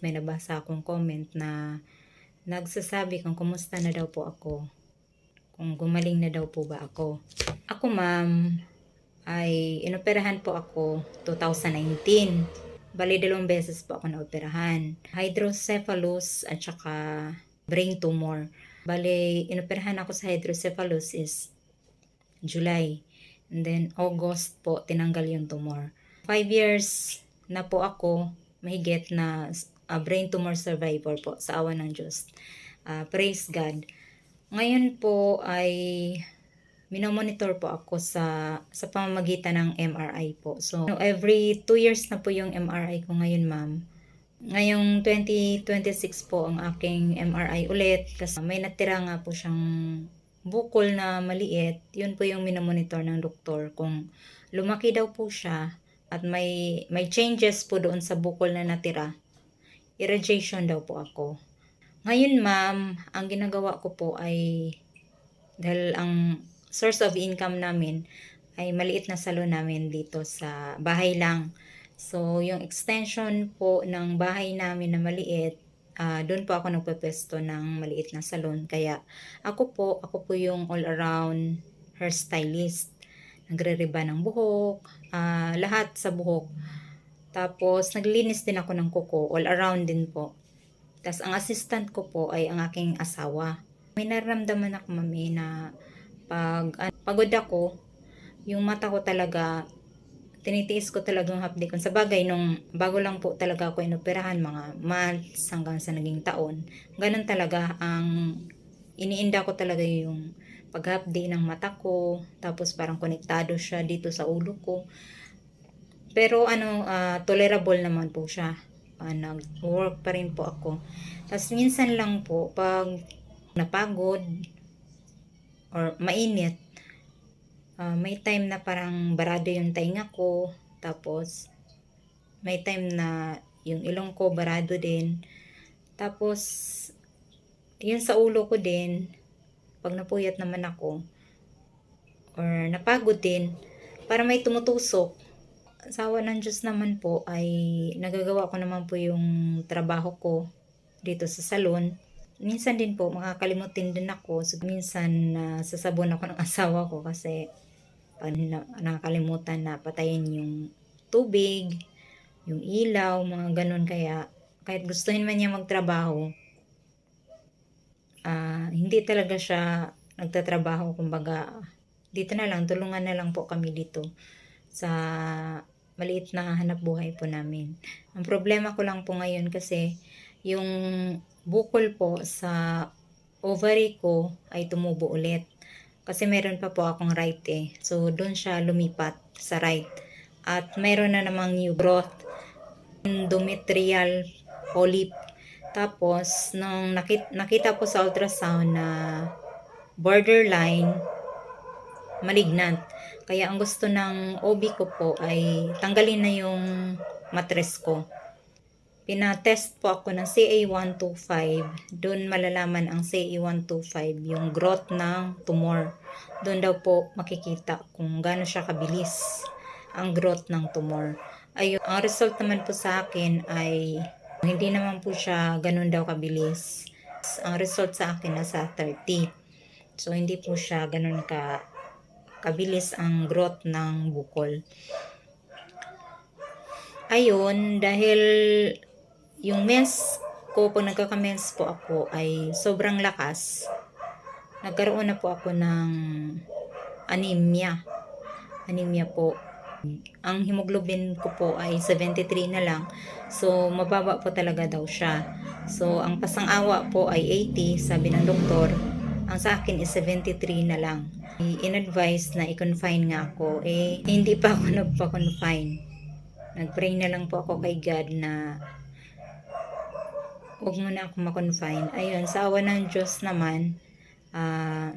May nabasa akong comment na nagsasabi kung kumusta na daw po ako. Kung gumaling na daw po ba ako. Ako ma'am, ay inoperahan po ako 2019. Bali dalawang beses po ako naoperahan. Hydrocephalus at saka brain tumor. Bali, inoperahan ako sa hydrocephalus is July. And then August po, tinanggal yung tumor. Five years na po ako, mahigit na uh, brain tumor survivor po sa awa ng Diyos. Ah, praise God. Ngayon po ay minomonitor po ako sa sa pamamagitan ng MRI po. So, every two years na po yung MRI ko ngayon, ma'am. Ngayong 2026 po ang aking MRI ulit kasi may natira nga po siyang bukol na maliit. Yun po yung minomonitor ng doktor kung lumaki daw po siya at may may changes po doon sa bukol na natira. Irradiation daw po ako. Ngayon, ma'am, ang ginagawa ko po ay dahil ang source of income namin ay maliit na salon namin dito sa bahay lang. So, yung extension po ng bahay namin na maliit, ah, doon po ako nagpepesto ng maliit na salon. Kaya ako po, ako po yung all-around hairstylist. Nagre-riba ng buhok, ah, lahat sa buhok. Tapos, naglinis din ako ng kuko, all around din po. Tapos, ang assistant ko po ay ang aking asawa. May nararamdaman ako, mami, na pag ah, pagod ako, yung mata ko talaga, tinitiis ko talagang hapdi ko. Sa bagay, nung bago lang po talaga ako inoperahan, mga months hanggang sa naging taon, ganun talaga ang iniinda ko talaga yung paghapdi ng mata ko, tapos parang konektado siya dito sa ulo ko. Pero ano, ah, tolerable naman po siya. Ah, nag-work pa rin po ako. Tapos minsan lang po, pag napagod or mainit, ah, may time na parang barado yung tainga ko. Tapos, may time na yung ilong ko barado din. Tapos, yun sa ulo ko din, pag napuyat naman ako, or napagod din, para may tumutusok, asawa ng Diyos naman po ay nagagawa ko naman po yung trabaho ko dito sa salon. Minsan din po makakalimutin din ako. So, minsan na sasabon ako ng asawa ko kasi pag na, nakakalimutan na patayin yung tubig, yung ilaw, mga ganun. Kaya kahit gustuhin man niya magtrabaho, ah, hindi talaga siya nagtatrabaho. Kumbaga, dito na lang, tulungan na lang po kami dito sa maliit na hanap buhay po namin. Ang problema ko lang po ngayon kasi yung bukol po sa ovary ko ay tumubo ulit. Kasi meron pa po akong right eh. So, doon siya lumipat sa right. At meron na namang new growth. Endometrial polyp. Tapos, nung nakita, nakita po sa ultrasound na borderline malignant. Kaya ang gusto ng OB ko po ay tanggalin na yung matres ko. Pinatest po ako ng CA125. Doon malalaman ang CA125, yung growth ng tumor. Doon daw po makikita kung gaano siya kabilis ang growth ng tumor. Ayun, ang result naman po sa akin ay hindi naman po siya ganun daw kabilis. Ang result sa akin nasa 30. So, hindi po siya ganun ka kabilis ang growth ng bukol. Ayun, dahil yung mens ko, pag nagkaka-mens po ako ay sobrang lakas, nagkaroon na po ako ng anemia. Anemia po. Ang hemoglobin ko po ay 73 na lang. So, mababa po talaga daw siya. So, ang pasang-awa po ay 80, sabi ng doktor. Ang sa akin is 73 na lang. In-advise na i-confine nga ako. Eh, hindi pa ako nagpa-confine. Nag-pray na lang po ako kay God na huwag mo na ako ma-confine. Ayun, sa awa ng Diyos naman, ah,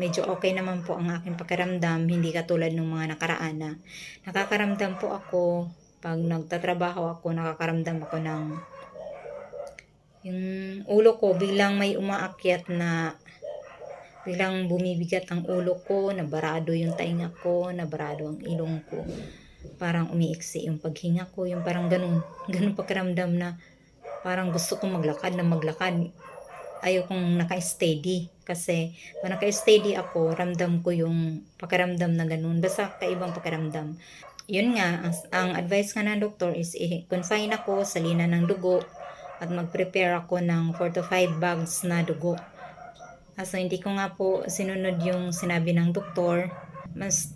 medyo okay naman po ang aking pakiramdam. Hindi katulad ng mga nakaraan na nakakaramdam po ako pag nagtatrabaho ako, nakakaramdam ako ng yung ulo ko biglang may umaakyat na biglang bumibigat ang ulo ko, nabarado yung tainga ko, nabarado ang ilong ko. Parang umiiksi yung paghinga ko, yung parang ganun, ganun pakiramdam na parang gusto kong maglakad na maglakad. Ayaw kong naka-steady. Kasi, pag naka-steady ako, ramdam ko yung pakiramdam na ganun. Basta kaibang pakiramdam. Yun nga, ang, advice nga ng doktor is i-confine ako sa lina ng dugo at mag-prepare ako ng 4 to 5 bags na dugo. Kaso hindi ko nga po sinunod yung sinabi ng doktor. Mas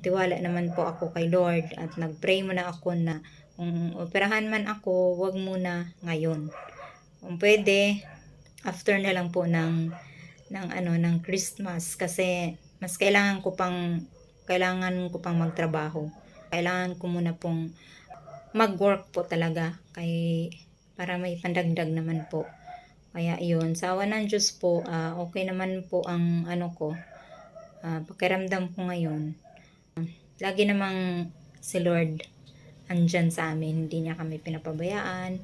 tiwala naman po ako kay Lord at nag-pray muna ako na kung operahan man ako, wag muna ngayon. Kung pwede, after na lang po ng ng ano ng Christmas kasi mas kailangan ko pang kailangan ko pang magtrabaho. Kailangan ko muna pong mag-work po talaga kay para may pandagdag naman po. Kaya yun, sa awa ng Diyos po, ah, okay naman po ang ano ko, ah, pakiramdam ko ngayon. Lagi namang si Lord andyan sa amin, hindi niya kami pinapabayaan.